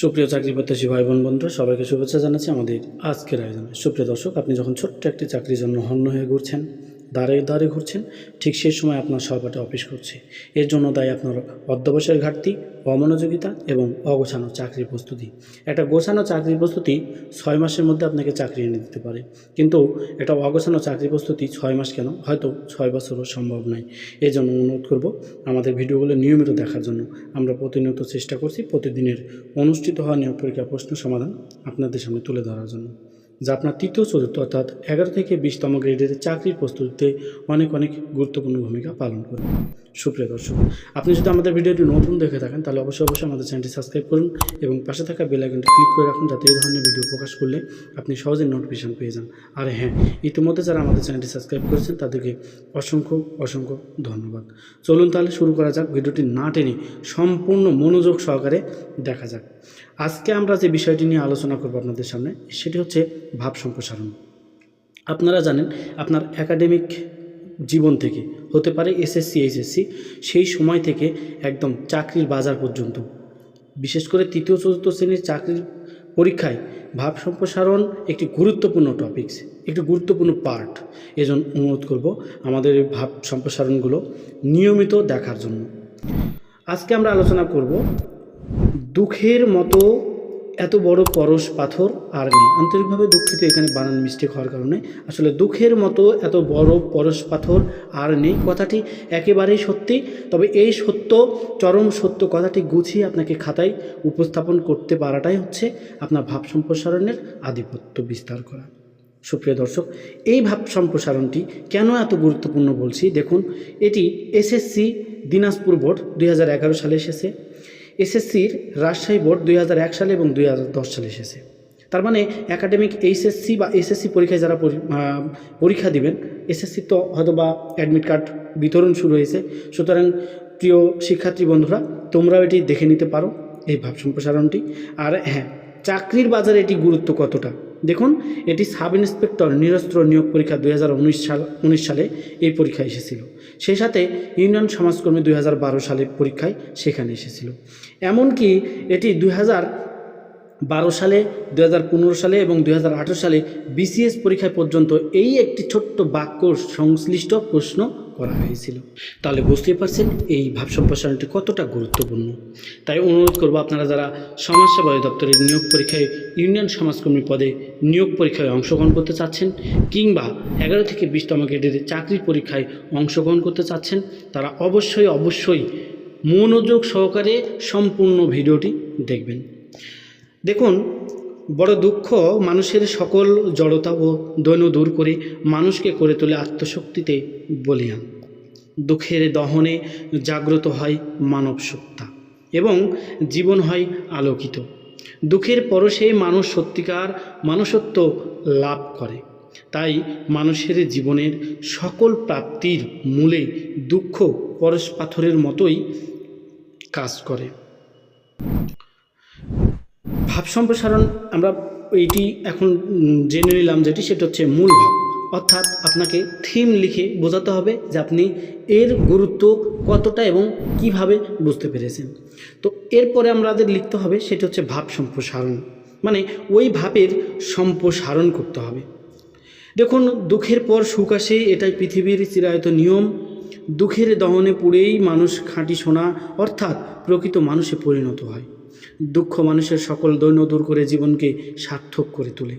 সুপ্রিয় চাকরি প্রত্যাশী ভাই বোন বন্ধুরা, সবাইকে শুভেচ্ছা জানাচ্ছি আমাদের আজকের আয়োজনে। সুপ্রিয় দর্শক, আপনি যখন ছোট্ট একটি চাকরির জন্য হন্য হয়ে ঘুরছেন দাঁড়ে দাঁড়ে ঘুরছেন, ঠিক সেই সময় আপনার সহপাঠে অফিস করছে এর জন্য দায়ী আপনার অধ্যবসায়ের ঘাটতি, অমনোযোগিতা এবং অগোছানো চাকরির প্রস্তুতি। একটা গোছানো চাকরির প্রস্তুতি ছয় মাসের মধ্যে আপনাকে চাকরি এনে দিতে পারে। কিন্তু এটা অগোছানো চাকরি প্রস্তুতি ছয় মাস কেন? হয়তো ছয় বছরও সম্ভব নয়। এই জন্য অনুরোধ করব আমাদের ভিডিওগুলো নিয়মিত দেখার জন্য। আমরা প্রতিনিয়ত চেষ্টা করছি প্রতিদিনের অনুষ্ঠিত হওয়া নিয়োগ পরীক্ষার প্রশ্ন সমাধান আপনাদের সামনে তুলে ধরার জন্য। যা আপনার তৃতীয় চতুর্থ অর্থাৎ এগারো থেকে বিশতম গ্রেডের চাকরির প্রস্তুতিতে অনেক অনেক গুরুত্বপূর্ণ ভূমিকা পালন করবে সুপ্রিয় দর্শক, আপনি যদি আমাদের ভিডিওটি নতুন দেখে থাকেন, তাহলে অবশ্যই অবশ্যই আমাদের চ্যানেলটি সাবস্ক্রাইব করুন এবং পাশে থাকা বেল আইকনটি ক্লিক করে রাখুন যাতে এই ধরনের ভিডিও প্রকাশ করলে আপনি সহজে নোটিফিকেশন পেয়ে যান। আর হ্যাঁ ইতিমধ্যে যারা আমাদের চ্যানেলটি সাবস্ক্রাইব করেছেন, তাদেরকে অসংখ্য অসংখ্য ধন্যবাদ। চলুন তাহলে শুরু করা যাক, ভিডিওটি না টেনে সম্পূর্ণ মনোযোগ সহকারে দেখা যাক। আজকে আমরা যে বিষয়টি নিয়ে আলোচনা করব আপনাদের সামনে, সেটি হচ্ছে ভাব সম্প্রসারণ। আপনারা জানেন, আপনার একাডেমিক জীবন থেকে, হতে পারে এসএসসি এইচএসসি সেই সময় থেকে একদম চাকরির বাজার পর্যন্ত। বিশেষ করে তৃতীয়, চতুর্থ শ্রেণির চাকরির পরীক্ষায় ভাব সম্প্রসারণ একটি গুরুত্বপূর্ণ টপিকস একটি গুরুত্বপূর্ণ পার্ট এজন্য অনুরোধ করব আমাদের এই ভাব সম্প্রসারণগুলো নিয়মিত দেখার জন্য। আজকে আমরা আলোচনা করব দুঃখের মতো এত বড় পরশ পাথর আর নেই। আন্তরিকভাবে দুঃখিত এখানে বানান মিস্টেক হওয়ার কারণে। আসলে দুঃখের মতো এত বড় পরশ পাথর আর নেই কথাটি একেবারেই সত্যি। তবে এই সত্য, চরম সত্য কথাটি গুছিয়ে আপনাকে খাতায় উপস্থাপন করতে পারাটাই হচ্ছে আপনার ভাব সম্প্রসারণের আধিপত্য বিস্তার করা। সুপ্রিয় দর্শক, এই ভাব সম্প্রসারণটি কেন এত গুরুত্বপূর্ণ বলছি? দেখুন, এটি এসএসসি দিনাজপুর বোর্ড দুই হাজার এগারো সালে এসেছে। এসএসসির রাজশাহী বোর্ড দুই হাজার এক সালে এবং দুই হাজার দশ সালে এসেছে। তার মানে একাডেমিক এইচএসসি বা এসএসসি পরীক্ষায় যারা পরীক্ষা দিবেন এসএসসি তো হয়তো বা অ্যাডমিট কার্ড বিতরণ শুরু হয়েছে। সুতরাং প্রিয় শিক্ষার্থী বন্ধুরা, তোমরাও এটি দেখে নিতে পারো এই ভাব সম্প্রসারণটি আর হ্যাঁ চাকরির বাজারে এটি গুরুত্ব কতটা? দেখুন, এটি সাব ইন্সপেক্টর নিরস্ত্র নিয়োগ পরীক্ষা দুই হাজার উনিশ সাল, উনিশ সালে এই পরীক্ষায় এসেছিল। সেই সাথে ইউনিয়ন সমাজকর্মী দু হাজার বারো সালে পরীক্ষায় সেখানে এসেছিল। এমনকি এটি দুই বারো সালে দু হাজার পনেরো সালে এবং দুই হাজার আঠেরো সালে বিসিএস পরীক্ষায় পর্যন্ত এই একটি ছোট্ট বাক্য সংশ্লিষ্ট প্রশ্ন করা হয়েছিল। তাহলে বুঝতেই পারছেন এই ভাব সম্প্রসারণটি কতটা গুরুত্বপূর্ণ। তাই অনুরোধ করব আপনারা যারা সমাজসেবা দপ্তরের নিয়োগ পরীক্ষায় ইউনিয়ন সমাজকর্মী পদে নিয়োগ পরীক্ষায় অংশগ্রহণ করতে চাচ্ছেন কিংবা এগারো থেকে বিশতম গ্রেডের চাকরির পরীক্ষায় অংশগ্রহণ করতে চাচ্ছেন, তারা অবশ্যই অবশ্যই মনোযোগ সহকারে সম্পূর্ণ ভিডিওটি দেখবেন। দেখুন বড় দুঃখ মানুষের সকল জড়তা ও দৈন্য দূর করে মানুষকে করে তোলে আত্মশক্তিতে বলিয়ান। দুঃখের দহনে জাগ্রত হয় মানব সত্তা এবং জীবন হয় আলোকিত। দুঃখের পরশে মানুষ সত্যিকার মানুষত্ব লাভ করে। তাই মানুষের জীবনের সকল প্রাপ্তির মূলে দুঃখ পরশ পাথরের মতোই কাজ করে। ভাব সম্প্রসারণ আমরা এইটি এখন জেনে নিলাম যেটি, সেটা হচ্ছে মূল ভাব। অর্থাৎ আপনাকে থিম লিখে বোঝাতে হবে যে আপনি এর গুরুত্ব কতটা এবং কীভাবে বুঝতে পেরেছেন। তো এরপরে আমাদের লিখতে হবে, সেটা হচ্ছে ভাব সম্প্রসারণ। মানে ওই ভাবের সম্প্রসারণ করতে হবে। দেখুন, দুঃখের পর সুখ আসে, এটাই পৃথিবীর চিরায়ত নিয়ম। দুঃখের দহনে পুড়েই মানুষ খাঁটি সোনা, অর্থাৎ প্রকৃত মানুষে পরিণত হয়। দুঃখ মানুষের সকল দৈন্য দূর করে জীবনকে সার্থক করে তোলে।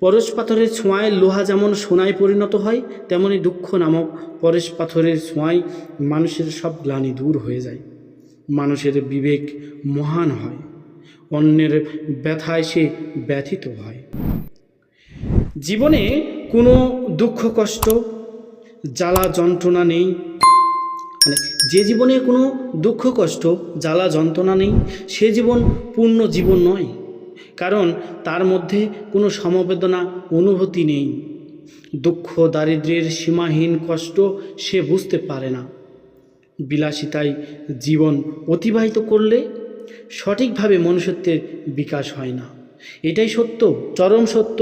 পরশ পাথরের ছোঁয়ায় লোহা যেমন সোনায় পরিণত হয়, তেমনি দুঃখ নামক পরশ পাথরের ছোঁয়ায় মানুষের সব গ্লানি দূর হয়ে যায়। মানুষের বিবেক মহান হয়, অন্যের ব্যথায় সে ব্যথিত হয়। জীবনে কোনো দুঃখ কষ্ট, জ্বালা যন্ত্রণা নেই মানে যে জীবনে কোনো দুঃখ, কষ্ট, জ্বালা, যন্ত্রণা নেই, সে জীবন পূর্ণ জীবন নয়। কারণ তার মধ্যে কোনো সমবেদনা, অনুভূতি নেই। দুঃখ দারিদ্র্যের সীমাহীন কষ্ট সে বুঝতে পারে না। বিলাসিতায় জীবন অতিবাহিত করলে সঠিকভাবে মনুষ্যত্বের বিকাশ হয় না। এটাই সত্য, চরম সত্য।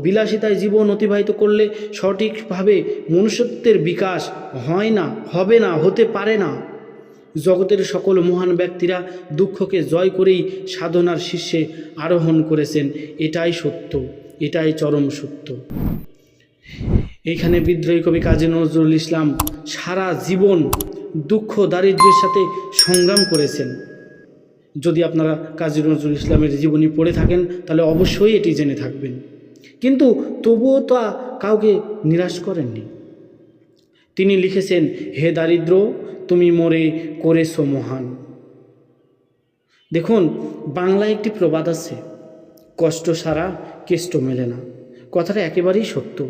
বিলাসিতায় জীবন অতিবাহিত করলে সঠিকভাবে মনুষ্যত্বের বিকাশ হয় না, হবে না, হতে পারে না। জগতের সকল মহান ব্যক্তিরা দুঃখকে জয় করেই সাধনার শীর্ষে আরোহণ করেছেন, এটাই সত্য, এটাই চরম সত্য। এইখানে বিদ্রোহী কবি কাজী নজরুল ইসলাম সারা জীবন দুঃখ দারিদ্র্যের সাথে সংগ্রাম করেছেন। যদি আপনারা কাজী নজরুল ইসলামের জীবনী পড়ে থাকেন, তাহলে অবশ্যই এটি জেনে থাকবেন। কিন্তু তবুও তা কাউকে নিরাশ করেননি। তিনি লিখেছেন, হে দারিদ্র, তুমি মোরে করেছ মহান। দেখুন, বাংলায় একটি প্রবাদ আছে, কষ্ট সারা কেষ্ট মেলে না। কথাটা একেবারেই সত্য।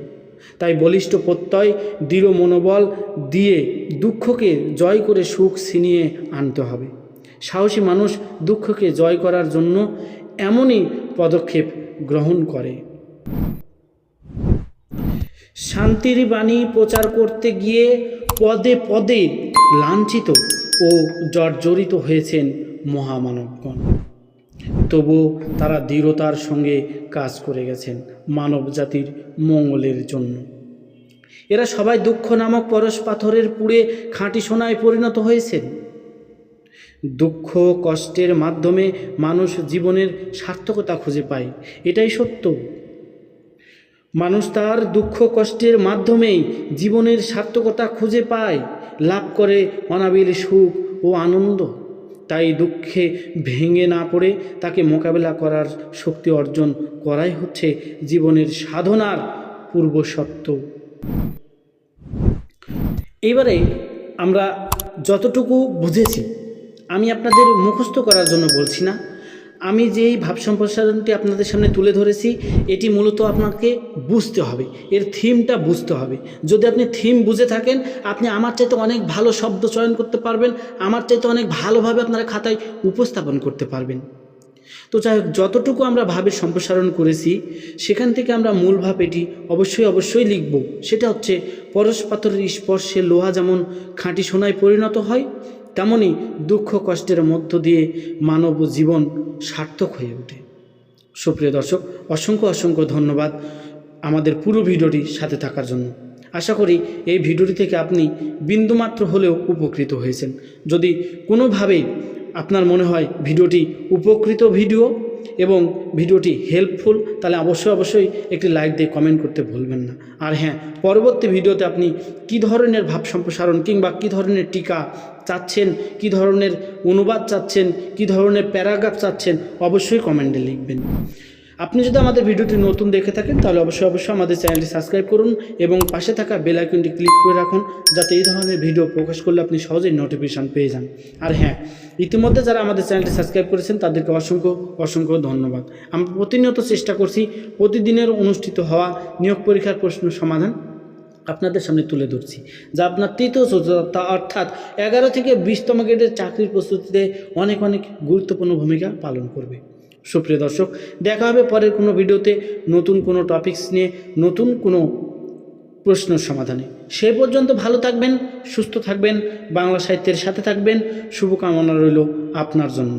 তাই বলিষ্ঠ প্রত্যয়, দৃঢ় মনোবল দিয়ে দুঃখকে জয় করে সুখ ছিনিয়ে আনতে হবে। সাহসী মানুষ দুঃখকে জয় করার জন্য এমনই পদক্ষেপ গ্রহণ করে। শান্তির বাণী প্রচার করতে গিয়ে পদে পদে লাঞ্ছিত ও জর্জরিত হয়েছেন মহামানবগণ। তবু তারা দৃঢ়তার সঙ্গে কাজ করে গেছেন মানব জাতির মঙ্গলের জন্য। এরা সবাই দুঃখ নামক পরশ পাথরের পুড়ে খাঁটি সোনায় পরিণত হয়েছেন। দুঃখ, কষ্টের মাধ্যমে মানুষ জীবনের সার্থকতা খুঁজে পায়। এটাই সত্য। মানুষ তার দুঃখ, কষ্টের মাধ্যমেই জীবনের সার্থকতা খুঁজে পায়, লাভ করে অনাবিল সুখ ও আনন্দ। তাই দুঃখে ভেঙে না পড়ে তাকে মোকাবেলা করার শক্তি অর্জন করাই হচ্ছে জীবনের সাধনার পূর্বশর্ত এবারে আমরা যতটুকু বুঝেছি আমি আপনাদের মুখস্থ করার জন্য বলছি না। আমি যেই ভাব সম্প্রসারণটি আপনাদের সামনে তুলে ধরেছি, এটি মূলত আপনাকে বুঝতে হবে। এর থিমটা বুঝতে হবে। যদি আপনি থিম বুঝে থাকেন, আপনি আমার চাইতে অনেক ভালো শব্দ চয়ন করতে পারবেন, আমার চাইতে অনেক ভালোভাবে আপনারা খাতায় উপস্থাপন করতে পারবেন। তো যাই হোক, যতটুকু আমরা ভাবের সম্প্রসারণ করেছি, সেখান থেকে আমরা মূল ভাব এটি অবশ্যই অবশ্যই লিখব। সেটা হচ্ছে, পরশ পাথরের স্পর্শে লোহা যেমন খাঁটি সোনায় পরিণত হয় তেমনই দুঃখ কষ্টের মধ্য দিয়ে মানব জীবন সার্থক হয়ে ওঠে। সুপ্রিয় দর্শক, অসংখ্য অসংখ্য ধন্যবাদ আমাদের পুরো ভিডিওটি সাথে থাকার জন্য। আশা করি এই ভিডিওটি থেকে আপনি বিন্দুমাত্র হলেও উপকৃত হয়েছেন। যদি কোনোভাবেই আপনার মনে হয় ভিডিওটি উপকৃত ভিডিও এবং ভিডিওটি হেল্পফুল তাহলে অবশ্যই অবশ্যই একটি লাইক দিয়ে কমেন্ট করতে ভুলবেন না। আর হ্যাঁ পরবর্তী ভিডিওতে আপনি কি ধরনের ভাব সম্প্রসারণ কিংবা কি ধরনের টিকা চাচ্ছেন, কি ধরনের অনুবাদ চাচ্ছেন, কি ধরনের প্যারাগ্রাফ চাচ্ছেন, অবশ্যই কমেন্টে লিখবেন। আপনি যদি আমাদের ভিডিওটি নতুন দেখে থাকেন, তাহলে অবশ্যই অবশ্যই আমাদের চ্যানেলটি সাবস্ক্রাইব করুন এবং পাশে থাকা বেল আইকনটি ক্লিক করে রাখুন, যাতে এই ধরনের ভিডিও প্রকাশ করলে আপনি সহজেই নোটিফিকেশান পেয়ে যান। আর হ্যাঁ ইতিমধ্যে যারা আমাদের চ্যানেলটি সাবস্ক্রাইব করেছেন, তাদেরকে অসংখ্য অসংখ্য ধন্যবাদ। আমরা প্রতিনিয়ত চেষ্টা করছি প্রতিদিনের অনুষ্ঠিত হওয়া নিয়োগ পরীক্ষার প্রশ্ন সমাধান আপনাদের সামনে তুলে ধরছি, যা আপনার তৃতীয় সচেতনতা অর্থাৎ এগারো থেকে বিশতম গ্রেডের চাকরির প্রস্তুতিতে অনেক অনেক গুরুত্বপূর্ণ ভূমিকা পালন করবে। সুপ্রিয় দর্শক, দেখা হবে পরের কোনো ভিডিওতে নতুন কোনো টপিকস নিয়ে, নতুন কোনো প্রশ্ন সমাধানে। সে পর্যন্ত ভালো থাকবেন, সুস্থ থাকবেন, বাংলা সাহিত্যের সাথে থাকবেন। শুভকামনা রইল আপনার জন্য।